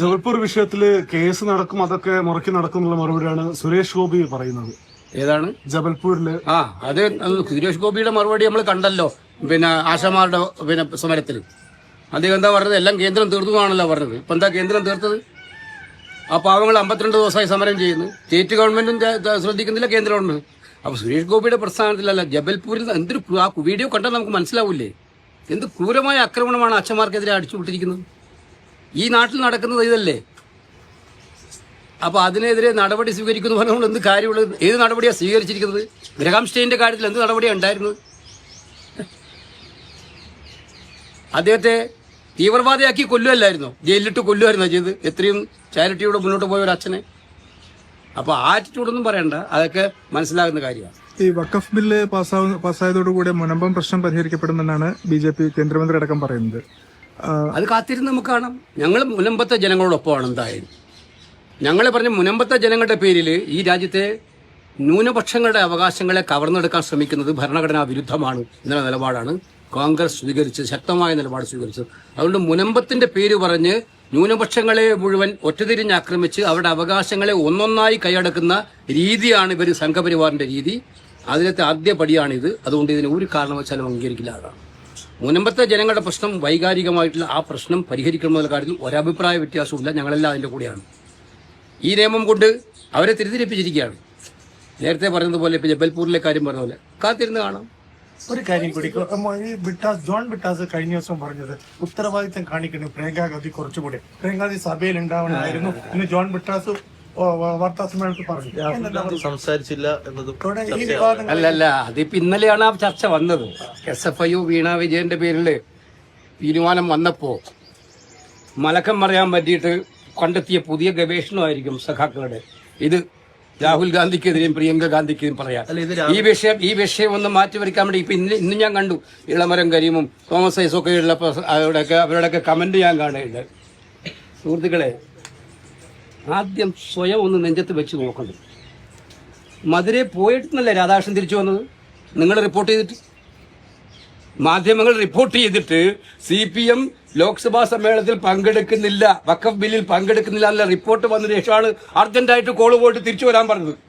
ജബൽപൂർ വിഷയത്തിൽ കേസ് നടക്കും അതൊക്കെ മുറക്കി നടക്കും എന്നുള്ള മറുപടിയാണ് സുരേഷ് ഗോപി പറയുന്നത്. ഏതാണ്? ജബൽപൂരിൽ. ആ അത് സുരേഷ് ഗോപിയുടെ മറുപടി നമ്മൾ കണ്ടല്ലോ പിന്നെ ആശമാരുടെ പിന്നെ സമരത്തിൽ അദ്ദേഹം എന്താ പറഞ്ഞത്? എല്ലാം കേന്ദ്രം തീർത്തു എന്നാണല്ലോ പറഞ്ഞത്. ഇപ്പൊ എന്താ കേന്ദ്രം തീർത്തത്? ആ പാവങ്ങൾ അമ്പത്തിരണ്ട് ദിവസമായി സമരം ചെയ്യുന്നു. സ്റ്റേറ്റ് ഗവൺമെന്റും ശ്രദ്ധിക്കുന്നില്ല കേന്ദ്ര ഗവൺമെന്റ് അപ്പൊ സുരേഷ് ഗോപിയുടെ പ്രസ്ഥാനത്തിലല്ല ജബൽപൂരിൽ എന്തൊരു ആ വീഡിയോ കണ്ടാൽ നമുക്ക് മനസ്സിലാവില്ലേ എന്ത് ക്രൂരമായ ആക്രമണമാണ് അച്ഛന്മാർക്കെതിരെ അടിച്ചുവിട്ടിരിക്കുന്നത് ഈ നാട്ടിൽ നടക്കുന്നത് ഇതല്ലേ? അപ്പോൾ അതിനെതിരെ നടപടി സ്വീകരിക്കുന്നു പറഞ്ഞുകൊണ്ട് എന്ത് കാര്യമുള്ളത് ഏത് നടപടിയാണ് സ്വീകരിച്ചിരിക്കുന്നത്? ഗ്രഹാം സ്റ്റേന്റെ കാര്യത്തിൽ എന്ത് നടപടിയാണ് ഉണ്ടായിരുന്നത്? അദ്ദേഹത്തെ തീവ്രവാദിയാക്കി കൊല്ലുമല്ലായിരുന്നോ ജയിലിലിട്ട് കൊല്ലുമായിരുന്നോ ചെയ്ത്? എത്രയും ചാരിറ്റിയോടെ മുന്നോട്ട് പോയ ഒരു അച്ഛനെ. അപ്പൊ ആറ്റിറ്റ്യൂഡൊന്നും പറയണ്ട. അതൊക്കെ മനസ്സിലാകുന്ന കാര്യമാണ്. ഈ വക്കഫ് ബില്ല് പാസ്സാവുന്ന പാസ്സായതോടുകൂടി മുനമ്പം പ്രശ്നം പരിഹരിക്കപ്പെടുമെന്നാണ് ബി ജെ പി കേന്ദ്രമന്ത്രി അടക്കം പറയുന്നത്. അത് കാത്തിരുന്ന് നമുക്ക് കാണാം. ഞങ്ങൾ മുനമ്പത്തെ ജനങ്ങളോടൊപ്പമാണ് എന്തായാലും. ഞങ്ങൾ പറഞ്ഞ മുനമ്പത്തെ ജനങ്ങളുടെ പേരിൽ ഈ രാജ്യത്തെ ന്യൂനപക്ഷങ്ങളുടെ അവകാശങ്ങളെ കവർന്നെടുക്കാൻ ശ്രമിക്കുന്നത് ഭരണഘടനാ വിരുദ്ധമാണ് എന്ന നിലപാടാണ് കോൺഗ്രസ് സ്വീകരിച്ചത് ശക്തമായ നിലപാട് സ്വീകരിച്ചത്. അതുകൊണ്ട് മുനമ്പത്തിന്റെ പേര് പറഞ്ഞ് ന്യൂനപക്ഷങ്ങളെ മുഴുവൻ ഒറ്റതിരിഞ്ഞ് ആക്രമിച്ച് അവരുടെ അവകാശങ്ങളെ ഒന്നൊന്നായി കൈയടക്കുന്ന രീതിയാണ് ഇവർ സംഘപരിവാറിന്റെ രീതി. അതിലത്തെ ആദ്യ പടിയാണിത്. അതുകൊണ്ട് ഇതിന് ഒരു കാരണവശാലും അംഗീകരിക്കില്ല മുനമ്പത്തെ ജനങ്ങളുടെ പ്രശ്നം വൈകാരികമായിട്ടുള്ള ആ പ്രശ്നം പരിഹരിക്കണമെന്നുള്ള കാര്യത്തിൽ ഒരഭിപ്രായ വ്യത്യാസമില്ല ഞങ്ങളെല്ലാം അതിന്റെ കൂടെയാണ്. ഈ നിയമം കൊണ്ട് അവരെ തിരിതിരിപ്പിച്ചിരിക്കുകയാണ് നേരത്തെ പറഞ്ഞതുപോലെ ഇപ്പം ജബൽപൂരിലെ കാര്യം പറഞ്ഞ പോലെ കാത്തിരുന്ന് കാണാം. ഒരു കാര്യം കൂടി ഈ ബിട്ടാസ് ജോൺ ബിട്ടാസ് കഴിഞ്ഞ ദിവസം പറഞ്ഞത് ഉത്തരവാദിത്തം കാണിക്കണം പ്രേംഗാഗതി ഗാന്ധി കുറച്ചുകൂടി പ്രേംഗാഗതി ഗാന്ധി സഭയിൽ ഉണ്ടാവണമായിരുന്നു ഇന്ന് ജോൺ ബിട്ടാസ് വാർത്താ സമ്മേളനത്തിൽ പറഞ്ഞു. സംസാരിച്ചില്ല എന്നതും വിവാദങ്ങൾ അല്ലല്ല അതിപ്പോ ഇന്നലെയാണ് ആ ചർച്ച വന്നത്. എസ് എഫ് ഐ വീണ വിജയന്റെ പേരിൽ തീരുമാനം വന്നപ്പോ മലക്കം പറയാൻ പറ്റിയിട്ട് കണ്ടെത്തിയ പുതിയ ഗവേഷണമായിരിക്കും സഖാക്കളുടെ. ഇത് രാഹുൽ ഗാന്ധിക്കെതിരെയും പ്രിയങ്ക ഗാന്ധിക്കെതിരെയും പറയാം. ഈ വിഷയം ഈ വിഷയം ഒന്ന് മാറ്റി വരയ്ക്കാൻ വേണ്ടി ഇപ്പൊ ഇന്ന് ഇന്ന് ഞാൻ കണ്ടു. ഇളമരം കരീമും തോമസ് ഐസൊക്കെ ഉള്ള അവരുടെയൊക്കെ അവരുടെയൊക്കെ കമന്റ് ഞാൻ കാണുന്നുണ്ട് സുഹൃത്തുക്കളെ ആദ്യം സ്വയം ഒന്ന് നെഞ്ചത്ത് വെച്ച് നോക്കണം. മധുരയെ പോയിട്ടെന്നല്ലേ രാധാകൃഷ്ണൻ തിരിച്ചു വന്നത്? നിങ്ങൾ റിപ്പോർട്ട് ചെയ്തിട്ട്? മാധ്യമങ്ങൾ റിപ്പോർട്ട് ചെയ്തിട്ട് സി പി എം ലോക്സഭാ സമ്മേളനത്തിൽ പങ്കെടുക്കുന്നില്ല. വക്കഫ് ബില്ലിൽ പങ്കെടുക്കുന്നില്ല എന്നുള്ള റിപ്പോർട്ട് വന്നതിന് ശേഷമാണ് അർജന്റായിട്ട് കോൾ പോയിട്ട് തിരിച്ചു വരാൻ പറഞ്ഞത്.